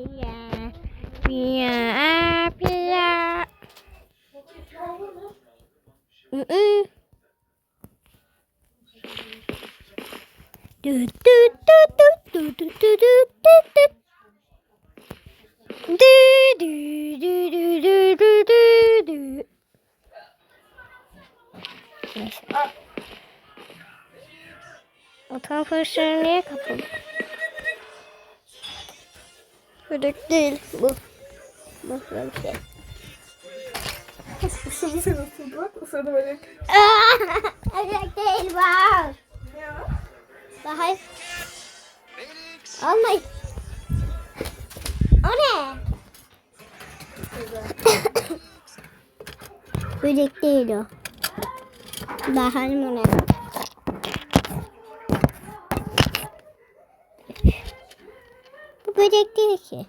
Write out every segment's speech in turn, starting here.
Pia. Pia. Mm-mm. Du. Neyse. Otan fırçaları niye kapalı? Börek değil bu. Bu böyle bir şey. Isırdı seni ısırdı bak. Isırdı böyle. Börek değil bak. Ya. Daha Almayın. O ne? Böcek değil o. Bakalım o ne? Böcek değil ki.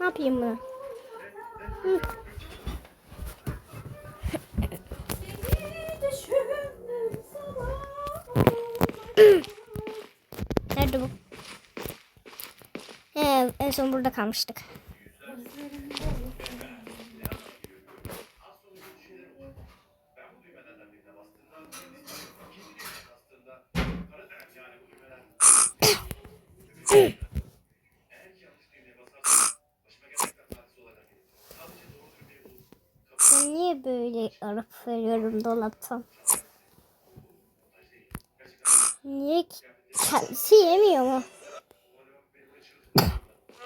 Ne yapayım bunu? Nerede bu? Ee, en son burada kalmıştık. Ben niye böyle arıp dolaptan? Niye? Kendisi yemiyor mu?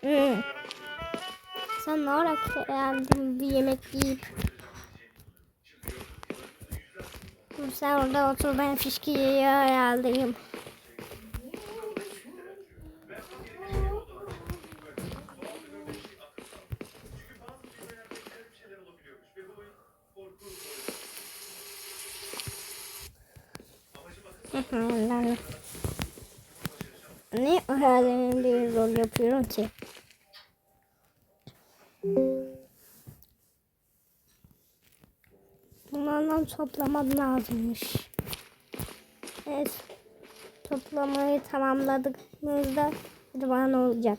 Hmm. Sen ne ara geldin bir yemek yiyip? Sen orada otur ben fişki yiyor herhaldeyim. Aha. Ne öğrenim bir rol yapıyorum ki? Bunlardan toplamam lazımmış. Evet. Toplamayı tamamladık. Bizde idman olacak.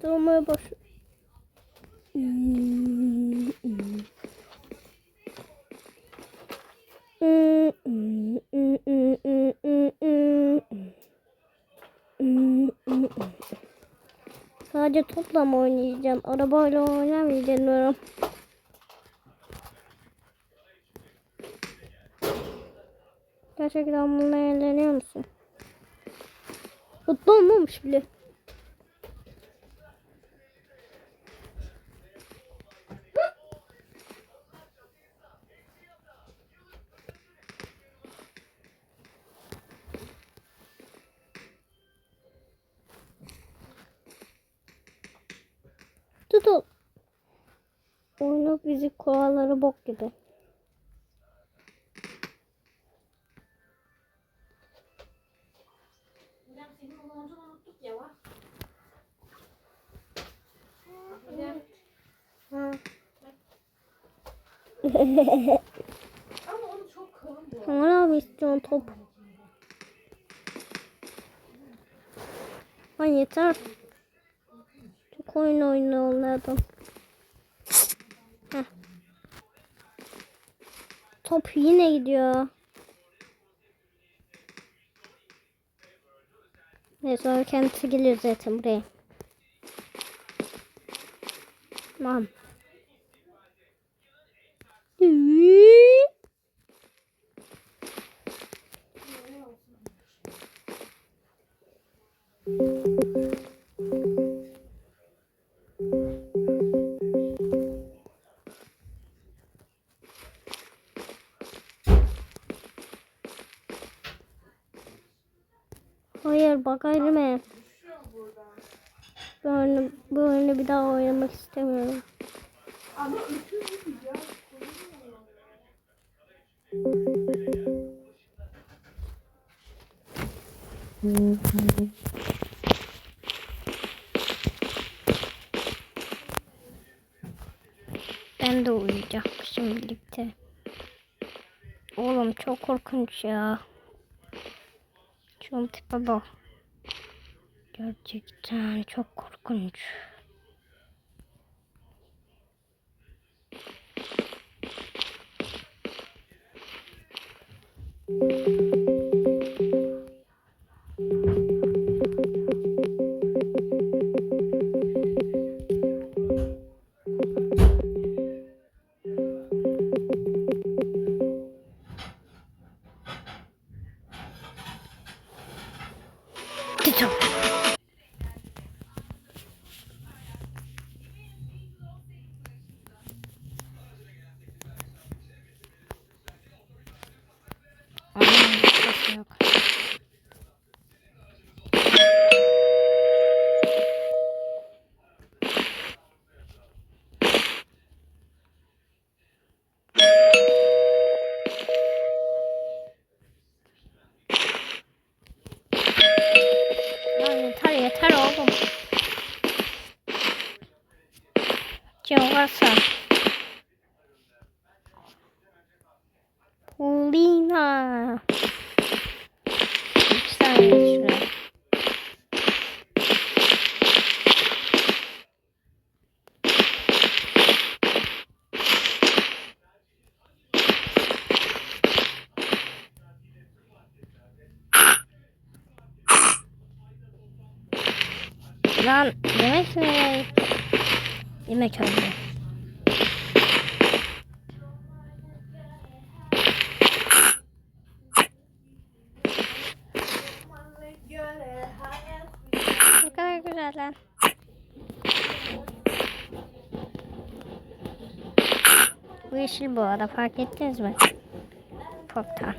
kötü olmaya başladı. Sadece topla mı oynayacağım? Arabayla oynamayacağım. Gerçekten bununla eğleniyor musun? Mutlu olmamış bile. Oyunu bizi kovaları bok gibi. Ama onu çok kalın bu. Tamam abi top. Ay yeter. Çok oyun oynuyorlardım. Heh. Top yine gidiyor. Neyse sonra kendisi gelir zaten buraya. Tamam. Hayır bak elime. Bu oyunu, bu oyunu bir daha oynamak istemiyorum. Ama. Ben de uyuyacakmışım birlikte. Oğlum çok korkunç ya. Şunun tipe bak. Gerçekten çok korkunç. Git Güzel lan. Bu yeşil bu arada fark ettiniz mi? Poptan.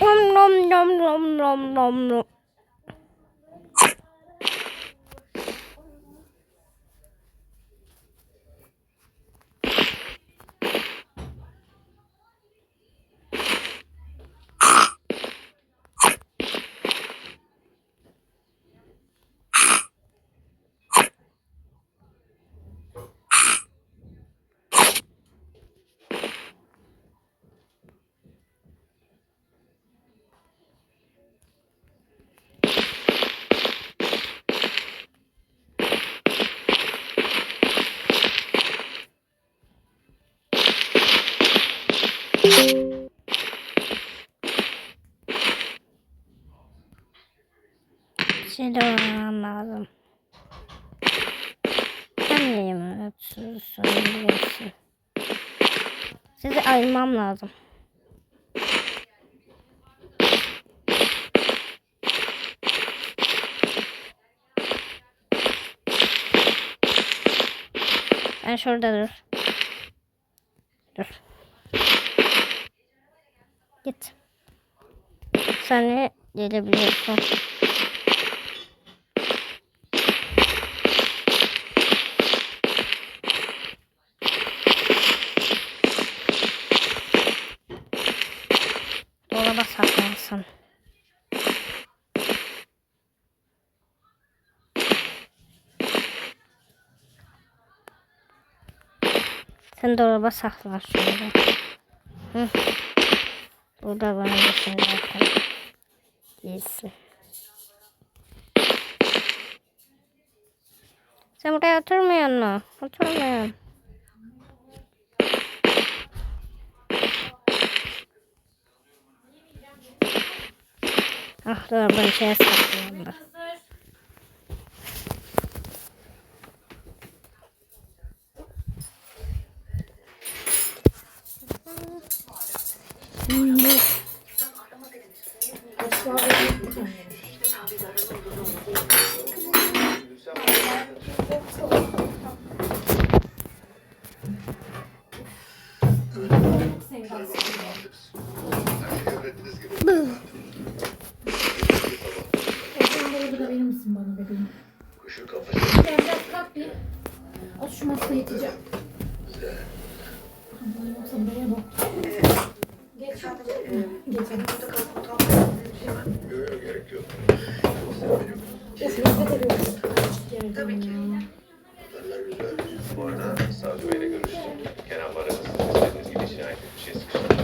Nom nom nom nom nom nom nom. Sizi ayırmam lazım. Ben şurada dur. Dur. Git. Sen de gelebiliyorsun. dolaba saklansın. Sen dolaba sakla şöyle. Hı. Burada bana gitsin zaten. Gitsin. Sen buraya oturmuyorsun mu? Oturmuyorsun. Ah dur ben şeye saklayayım At şu masaya. Aman yoksa buraya bak. Geç. Geç. gerek yok. Of nefret ediyorum. Tabii ki. Bu arada Savcı Bey'le görüştüm. Kenan Baran'ın istediğiniz gibi cinayet bir şey sıkıştıracağını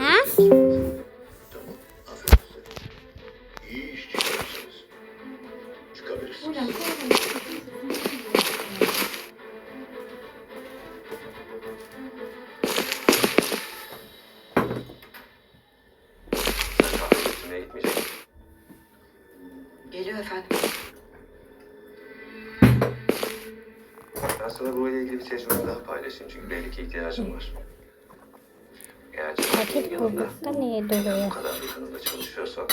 Ha? Ben sana bu ile ilgili bir tecrübe daha paylaşayım çünkü belli ki ihtiyacım var. Paket yanında da niye bu duruyor? kadar yakınında çalışıyorsan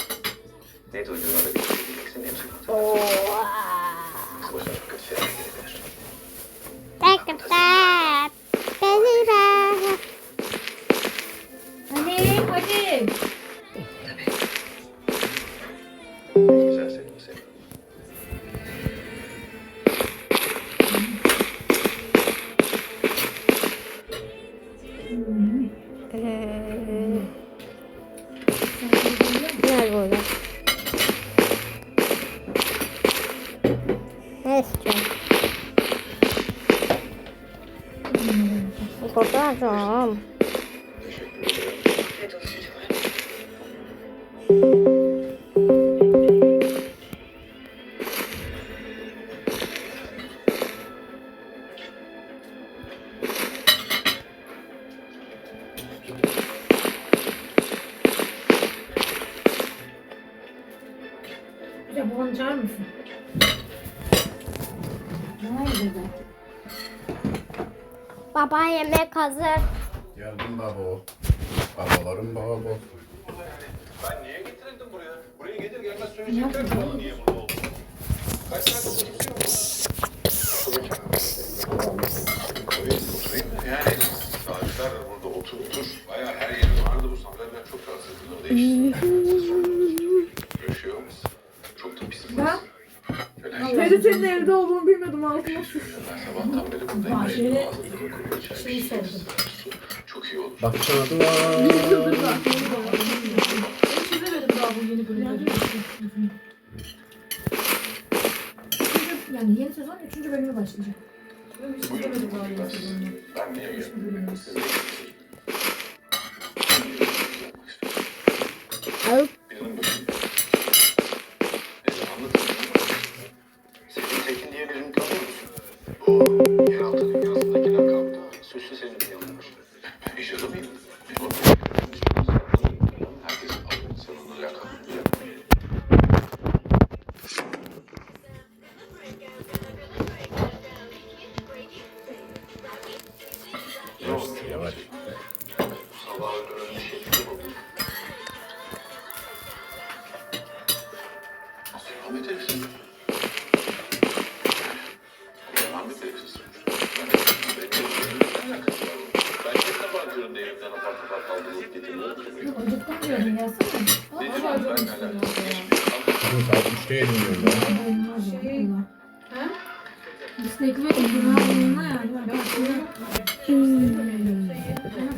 ne duyduğuna da göstereceksin ne çıkartın. Oo. Kız Ee, Güzel babanı çağırır mısın? Baba yemek hazır. Geldim babo. Babalarım babo. Ben niye getirildim buraya? Buraya gelir gelmez söyleyecekler ki bana niye burada oldum. Kaç mı? Yani saatler burada otur otur. Bayağı her yeri vardı bu sandalyeler çok rahatsız ediyor. Değiştirdim. Feri senin evde olduğunu bilmiyordum altıma sıçtım. Ben sabahtan beri buradayım. Aa, şöyle Ağzımda kuruyor çay. şeyi sordum. Çok iyi olur. Bakçadılar. Hiç çizemedim daha bu yeni bölümleri. Yani yeni sezon 3. bölümü başlayacak. Ben hiç çizemedim daha yeni sezonunu. Ben niye geldim? Siz thank you istiyorum. Saat 3'te yedim diyorum ya. Olmaz ya, Allah. He? Üstüne ekmek yedim ha bununla ya. Bak, bak. Hmm. Sana.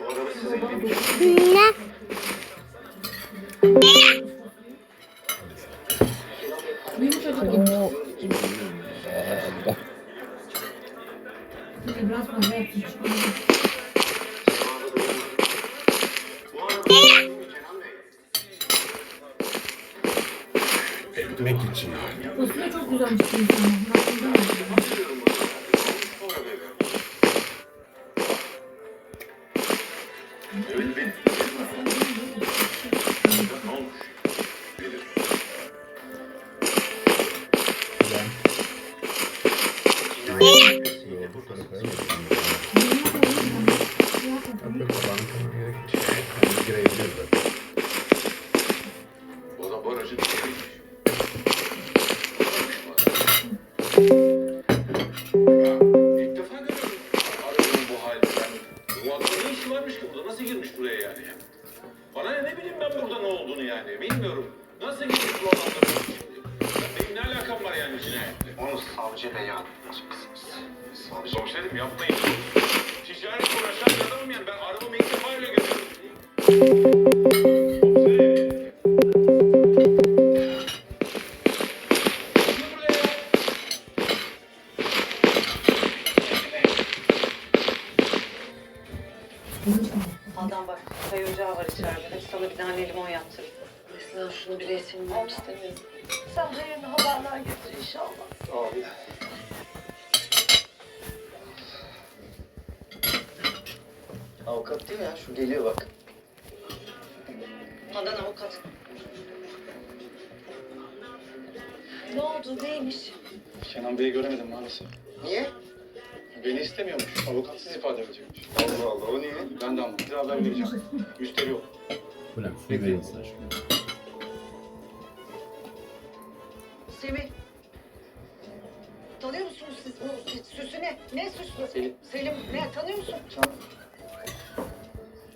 Bu araba size benim Ne? Bey. Ekmek için. Fasulye çok güzelmiş Ticaret uğraşan adamım yani. Ben arabamı ilk defa öyle görüyorum. Adam bak çay ocağı var içeride. Hadi sana bir tane limon yaptırayım. Mesela şunu bir resimini istemiyorum. Sen hayırlı haberler getir inşallah. Abi. Avukat değil mi ya? Şu geliyor bak. Adan avukat. Ne oldu neymiş? Kenan Bey'i göremedim maalesef. Niye? Beni istemiyormuş. Avukatsız ifade verecekmiş. Allah Allah o niye? Ben de anlamadım. Bir haber vereceğim. Müşteri yok. Bu ne? Su verin sen şunu. Semih. Tanıyor musunuz siz bu süsü ne? Ne süsü? Selim. Selim ne tanıyor musun? Can.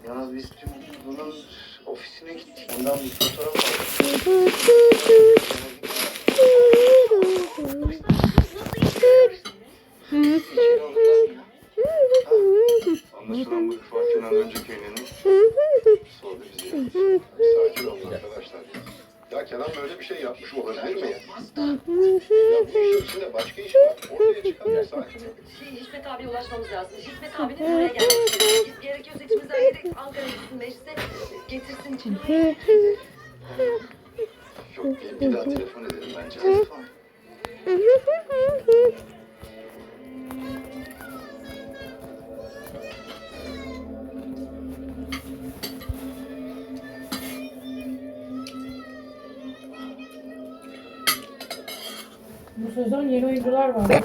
Yalnız biz dün bunun ofisine gittik. Ondan bir fotoğraf aldık. İçeri alırlar mı? Anlaşılan bu Fatih'den önceki evliliğini sordu bizi. Sakin olun arkadaşlar. Ya Kenan böyle bir şey yapmış olabilir mi içinde başka iş var. Ortaya. Sakin ol. Şey, Hikmet abiye ulaşmamız lazım. Hikmet abinin buraya gelmesi gerekiyor. Gerekiyorsa içimizden biri Ankara'ya gitsin meclise getirsin için. Yok bir, bir daha telefon edelim bence. Telefon. Yeni oyuncular var.